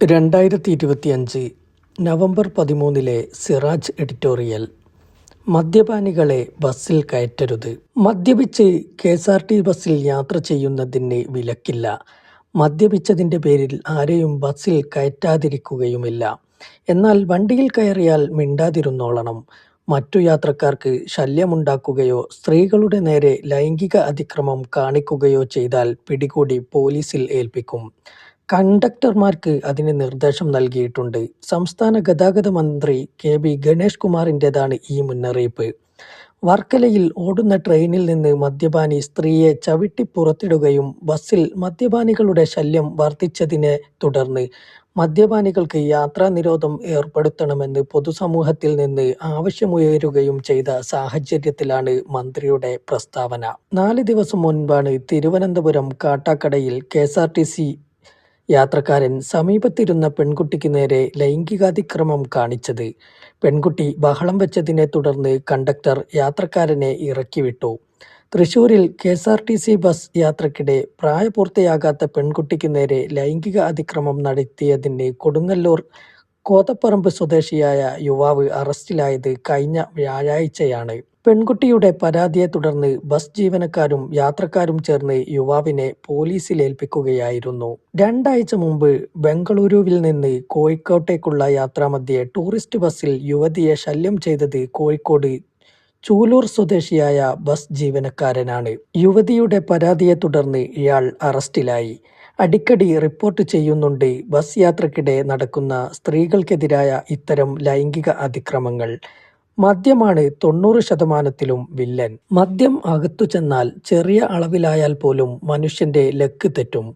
രണ്ടായിരത്തി ഇരുപത്തിയഞ്ച് നവംബർ പതിമൂന്നിലെ സിറാജ് എഡിറ്റോറിയൽ. മദ്യപാനികളെ ബസ്സിൽ കയറ്റരുത്. മദ്യപിച്ച് കെ എസ് ആർ ടി ബസ്സിൽ യാത്ര ചെയ്യുന്നതിന് വിലക്കില്ല. മദ്യപിച്ചതിന്റെ പേരിൽ ആരെയും ബസ്സിൽ കയറ്റാതിരിക്കുകയുമില്ല. എന്നാൽ വണ്ടിയിൽ കയറിയാൽ മിണ്ടാതിരുന്നോളണം. മറ്റു യാത്രക്കാർക്ക് ശല്യമുണ്ടാക്കുകയോ സ്ത്രീകളുടെ നേരെ ലൈംഗിക അതിക്രമം കാണിക്കുകയോ ചെയ്താൽ പിടികൂടി പോലീസിൽ ഏൽപ്പിക്കും. കണ്ടക്ടർമാർക്ക് അതിന് നിർദ്ദേശം നൽകിയിട്ടുണ്ട്. സംസ്ഥാന ഗതാഗത മന്ത്രി കെ ബി ഗണേഷ് കുമാറിന്റെതാണ് ഈ മുന്നറിയിപ്പ്. വർക്കലയിൽ ഓടുന്ന ട്രെയിനിൽ നിന്ന് മദ്യപാനി സ്ത്രീയെ ചവിട്ടി പുറത്തിടുകയും ബസ്സിൽ മദ്യപാനികളുടെ ശല്യം വർദ്ധിച്ചതിനെ തുടർന്ന് മദ്യപാനികൾക്ക് യാത്രാ നിരോധം ഏർപ്പെടുത്തണമെന്ന് പൊതുസമൂഹത്തിൽ നിന്ന് ആവശ്യമുയരുകയും ചെയ്ത സാഹചര്യത്തിലാണ് മന്ത്രിയുടെ പ്രസ്താവന. നാല് ദിവസം മുൻപാണ് തിരുവനന്തപുരം കാട്ടാക്കടയിൽ കെ യാത്രക്കാരൻ സമീപത്തിരുന്ന പെൺകുട്ടിക്ക് നേരെ ലൈംഗികാതിക്രമം കാണിച്ചത്. പെൺകുട്ടി ബഹളം വെച്ചതിനെ തുടർന്ന് കണ്ടക്ടർ യാത്രക്കാരനെ ഇറക്കിവിട്ടു. തൃശൂരിൽ K S R T C bus യാത്രക്കിടെ പ്രായപൂർത്തിയാകാത്ത പെൺകുട്ടിക്ക് നേരെ ലൈംഗിക അതിക്രമം നടത്തിയതിന് കൊടുങ്ങല്ലൂർ കോതപ്പറമ്പ് സ്വദേശിയായ യുവാവ് അറസ്റ്റിലായത് കഴിഞ്ഞ വ്യാഴാഴ്ചയാണ്. പെൺകുട്ടിയുടെ പരാതിയെ തുടർന്ന് ബസ് ജീവനക്കാരും യാത്രക്കാരും ചേർന്ന് യുവാവിനെ പോലീസിലേൽപ്പിക്കുകയായിരുന്നു രണ്ടാഴ്ച മുമ്പ് ബംഗളൂരുവിൽ നിന്ന് കോഴിക്കോട്ടേക്കുള്ള യാത്രാമധ്യേ ടൂറിസ്റ്റ് ബസ്സിൽ യുവതിയെ ശല്യം ചെയ്തത് കോഴിക്കോട് ചൂലൂർ സ്വദേശിയായ ബസ് ജീവനക്കാരനാണ്. യുവതിയുടെ പരാതിയെ തുടർന്ന് ഇയാൾ അറസ്റ്റിലായി. അടിക്കടി റിപ്പോർട്ട് ചെയ്യുന്നുണ്ട് ബസ് യാത്രക്കിടെ നടക്കുന്ന സ്ത്രീകൾക്കെതിരായ ഇത്തരം ലൈംഗിക അതിക്രമങ്ങൾ. മദ്യമാണ് തൊണ്ണൂറ് ശതമാനത്തിലും വില്ലൻ. മദ്യം അകത്തു ചെന്നാൽ ചെറിയ അളവിലായാൽ പോലും മനുഷ്യന്റെ ലക്ക് തെറ്റും.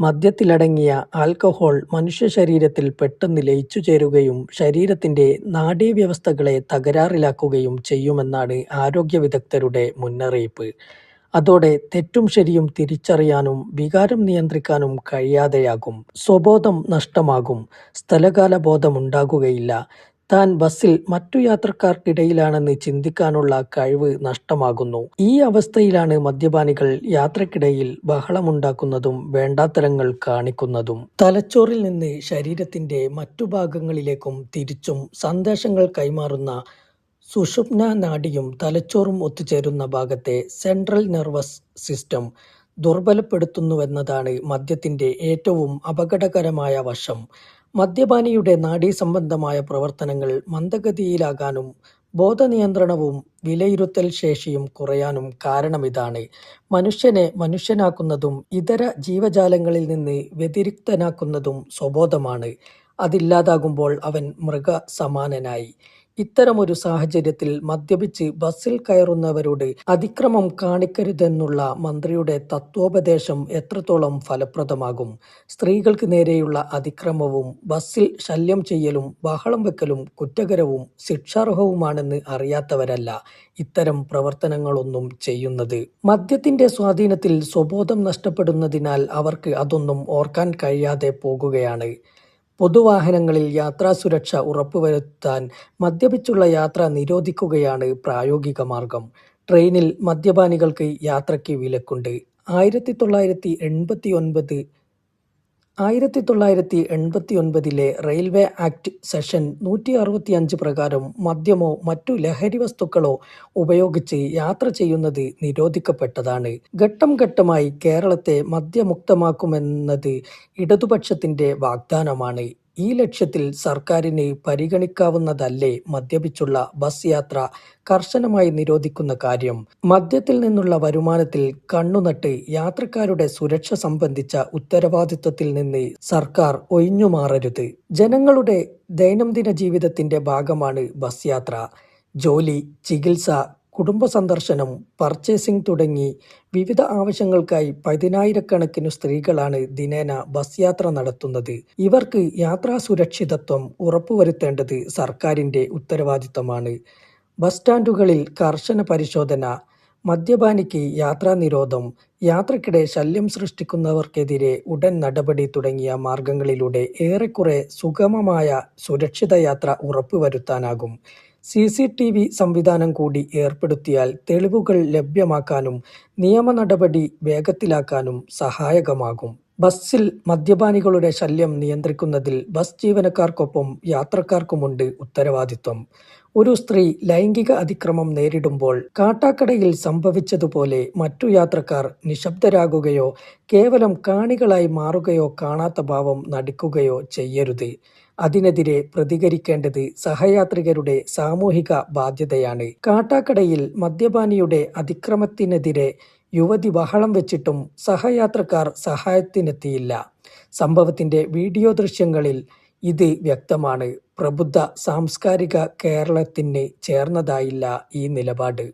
മദ്യത്തിലടങ്ങിയ ആൽക്കഹോൾ മനുഷ്യ ശരീരത്തിൽ പെട്ടെന്ന് ലയിച്ചു ചേരുകയും ശരീരത്തിന്റെ നാഡീവ്യവസ്ഥകളെ തകരാറിലാക്കുകയും ചെയ്യുമെന്നാണ് ആരോഗ്യ വിദഗ്ധരുടെ മുന്നറിയിപ്പ്. അതോടെ തെറ്റും ശരിയും തിരിച്ചറിയാനും വികാരം നിയന്ത്രിക്കാനും കഴിയാതെയാകും. സ്വബോധം നഷ്ടമാകും. സ്ഥലകാല ബോധമുണ്ടാകുകയില്ല താൻ ബസ്സിൽ മറ്റു യാത്രക്കാർക്കിടയിലാണെന്ന് ചിന്തിക്കാനുള്ള കഴിവ് നഷ്ടമാകുന്നു. ഈ അവസ്ഥയിലാണ് മദ്യപാനികൾ യാത്രക്കിടയിൽ ബഹളമുണ്ടാക്കുന്നതും വേണ്ടാത്തരങ്ങൾ കാണിക്കുന്നതും. തലച്ചോറിൽ നിന്ന് ശരീരത്തിന്റെ മറ്റു ഭാഗങ്ങളിലേക്കും തിരിച്ചും സന്ദേശങ്ങൾ കൈമാറുന്ന സുഷുപ്ന നാഡിയും തലച്ചോറും ഒത്തുചേരുന്ന ഭാഗത്തെ സെൻട്രൽ നെർവസ് സിസ്റ്റം ദുർബലപ്പെടുത്തുന്നുവെന്നതാണ് മദ്യത്തിന്റെ ഏറ്റവും അപകടകരമായ വശം. മദ്യപാനിയുടെ നാഡീസംബന്ധമായ പ്രവർത്തനങ്ങൾ മന്ദഗതിയിലാകാനും ബോധനിയന്ത്രണവും വിലയിരുത്തൽ ശേഷിയും കുറയാനും കാരണമിതാണ്. മനുഷ്യനെ മനുഷ്യനാക്കുന്നതും ഇതര ജീവജാലങ്ങളിൽ നിന്ന് വ്യതിരിക്തനാക്കുന്നതും സ്വബോധമാണ്. അതില്ലാതാകുമ്പോൾ അവൻ മൃഗസമാനനായി. ഇത്തരമൊരു സാഹചര്യത്തിൽ മദ്യപിച്ച് ബസ്സിൽ കയറുന്നവരോട് അതിക്രമം കാണിക്കരുതെന്നുള്ള മന്ത്രിയുടെ തത്വോപദേശം എത്രത്തോളം ഫലപ്രദമാകും? സ്ത്രീകൾക്ക് നേരെയുള്ള അതിക്രമവും ബസ്സിൽ ശല്യം ചെയ്യലും ബഹളം വെക്കലും കുറ്റകരവും ശിക്ഷാർഹവുമാണെന്ന് അറിയാത്തവരല്ല ഇത്തരം പ്രവർത്തനങ്ങളൊന്നും ചെയ്യുന്നത്. മദ്യത്തിന്റെ സ്വാധീനത്തിൽ സ്വബോധം നഷ്ടപ്പെടുന്നതിനാൽ അവർക്ക് അതൊന്നും ഓർക്കാൻ കഴിയാതെ പോകുകയാണ്. പൊതുവാഹനങ്ങളിൽ യാത്രാസുരക്ഷ ഉറപ്പുവരുത്താൻ മദ്യപിച്ചുള്ള യാത്ര നിരോധിക്കുകയാണ് പ്രായോഗിക മാർഗം. ട്രെയിനിൽ മദ്യപാനികൾക്ക് യാത്രയ്ക്ക് വിലക്കുണ്ട്. ആയിരത്തി തൊള്ളായിരത്തി എൺപത്തി ഒൻപത് ആയിരത്തി തൊള്ളായിരത്തി എൺപത്തി ഒൻപതിലെ റെയിൽവേ ആക്ട് സെഷൻ നൂറ്റി അറുപത്തിയഞ്ച് പ്രകാരം മദ്യമോ മറ്റു ലഹരി വസ്തുക്കളോ ഉപയോഗിച്ച് യാത്ര ചെയ്യുന്നത് നിരോധിക്കപ്പെട്ടതാണ്. ഘട്ടം ഘട്ടമായി കേരളത്തെ മദ്യമുക്തമാക്കുമെന്നത് ഇടതുപക്ഷത്തിന്റെ വാഗ്ദാനമാണ്. ഈ ലക്ഷ്യത്തിൽ സർക്കാരിനെ പരിഗണിക്കാവുന്നതല്ലേ മദ്യപിച്ചുള്ള ബസ് യാത്ര കർശനമായി നിരോധിക്കുന്ന കാര്യം. മദ്യത്തിൽ നിന്നുള്ള വരുമാനത്തിൽ കണ്ണുനട്ട് യാത്രക്കാരുടെ സുരക്ഷ സംബന്ധിച്ച ഉത്തരവാദിത്വത്തിൽ നിന്ന് സർക്കാർ ഒഴിഞ്ഞുമാറരുത്. ജനങ്ങളുടെ ദൈനംദിന ജീവിതത്തിന്റെ ഭാഗമാണ് ബസ് യാത്ര. ജോലി ചികിത്സ കുടുംബ സന്ദർശനം പർച്ചേസിംഗ് തുടങ്ങി വിവിധ ആവശ്യങ്ങൾക്കായി പതിനായിരക്കണക്കിനു സ്ത്രീകളാണ് ദിനേന ബസ് യാത്ര നടത്തുന്നത്. ഇവർക്ക് യാത്രാ സുരക്ഷിതത്വം ഉറപ്പുവരുത്തേണ്ടത് സർക്കാരിന്റെ ഉത്തരവാദിത്തമാണ് ബസ് സ്റ്റാൻഡുകളിൽ കർശന പരിശോധന മദ്യപാനിക്ക് യാത്രാ നിരോധം യാത്രക്കിടെ ശല്യം സൃഷ്ടിക്കുന്നവർക്കെതിരെ ഉടൻ നടപടി തുടങ്ങിയ മാർഗങ്ങളിലൂടെ ഏറെക്കുറെ സുഗമമായ സുരക്ഷിത യാത്ര ഉറപ്പുവരുത്താനാകും. സി സി ടി വി സംവിധാനം കൂടി ഏർപ്പെടുത്തിയാൽ തെളിവുകൾ ലഭ്യമാക്കാനും നിയമ നടപടി വേഗത്തിലാക്കാനും സഹായകമാകും ബസ്സിൽ മദ്യപാനികളുടെ ശല്യം നിയന്ത്രിക്കുന്നതിൽ ബസ് ജീവനക്കാർക്കൊപ്പം യാത്രക്കാർക്കുമുണ്ട് ഉത്തരവാദിത്വം. ഒരു സ്ത്രീ ലൈംഗിക അതിക്രമം നേരിടുമ്പോൾ കാട്ടാക്കടയിൽ സംഭവിച്ചതുപോലെ മറ്റു യാത്രക്കാർ നിശബ്ദരാകുകയോ കേവലം കാണികളായി മാറുകയോ കാണാത്ത ഭാവം നടിക്കുകയോ ചെയ്യരുത്. അതിനെതിരെ പ്രതികരിക്കേണ്ടത് സഹയാത്രികരുടെ സാമൂഹിക ബാധ്യതയാണ്. കാട്ടാക്കടയിൽ മദ്യപാനിയുടെ അതിക്രമത്തിനെതിരെ യുവതി ബഹളം വെച്ചിട്ടും സഹയാത്രക്കാർ സഹായത്തിനെത്തിയില്ല. സംഭവത്തിന്റെ വീഡിയോ ദൃശ്യങ്ങളിൽ ഇത് വ്യക്തമാണ്. പ്രബുദ്ധ സാംസ്കാരിക കേരളത്തിന് ചേർന്നതായില്ല ഈ നിലപാട്.